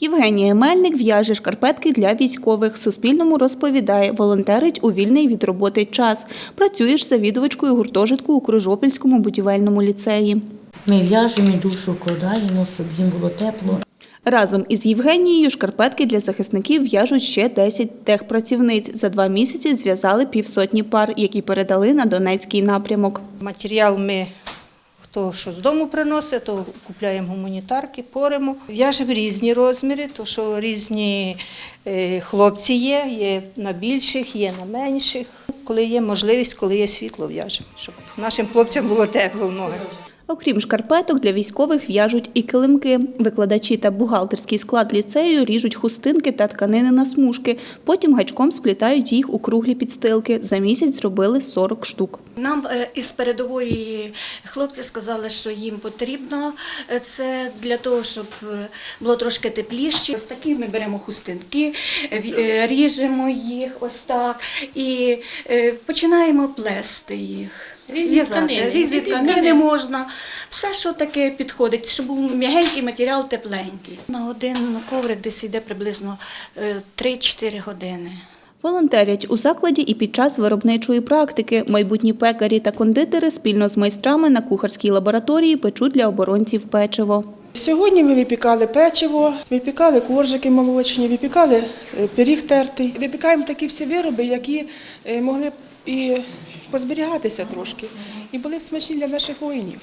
Євгенія Мельник в'яже шкарпетки для військових. Суспільному розповідає, волонтерить у вільний від роботи час. Працює ж завідувачкою гуртожитку у Крижопільському будівельному ліцеї. Ми в'яжемо і душу вкладаємо, щоб їм було тепло. Разом із Євгенією шкарпетки для захисників в'яжуть ще 10 техпрацівниць. За два місяці зв'язали півсотні пар, які передали на Донецький напрямок. Матеріал ми хто що з дому приносить, то купляємо гуманітарки, поримо. В'яжемо різні розміри, то що різні е, хлопці є, є на більших, є на менших. Коли є можливість, коли є світло, в'яжемо, щоб нашим хлопцям було тепло в ноги. Окрім шкарпеток, для військових в'яжуть і килимки. Викладачі та бухгалтерський склад ліцею ріжуть хустинки та тканини на смужки. Потім гачком сплітають їх у круглі підстилки. За місяць зробили 40 штук. Нам е, із передової хлопці сказали, що їм потрібно е, це для того, щоб е, було трошки тепліше. Ось такі ми беремо хустинки, ріжемо їх ось так і починаємо плести їх. Різні В'язати. тканини, Різні різні тканини тканини. можна, все, що таке підходить, щоб був м'ягенький матеріал, тепленький. На один коврик десь йде приблизно е, 3-4 години. Волонтерять у закладі і під час виробничої практики. Майбутні пекарі та кондитери спільно з майстрами на кухарській лабораторії печуть для оборонців печиво. Сьогодні ми випікали печиво, випікали коржики молочні, випікали е, пиріг тертий. Випікаємо такі всі вироби, які е, могли б і позберігатися трошки, і були б смачні для наших воїнів.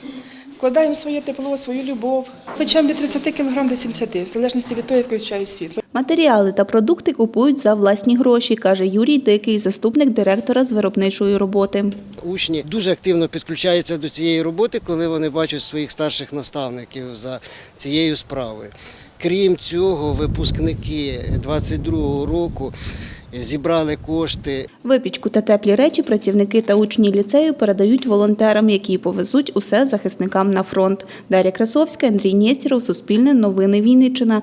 Вкладаємо своє тепло, свою любов. Печемо від 30 кг до 70, в залежності від того, як включають світло. Матеріали та продукти купують за власні гроші, каже Юрій Дикий, заступник директора з виробничої роботи. Учні дуже активно підключаються до цієї роботи, коли вони бачать своїх старших наставників за цією справою. Крім цього, випускники 22-го року зібрали кошти Випічку та теплі речі працівники та учні ліцею передають волонтерам, які повезуть усе захисникам на фронт. Дар'я Красовська, Андрій Нєстіров, Суспільне новини Вінниччина.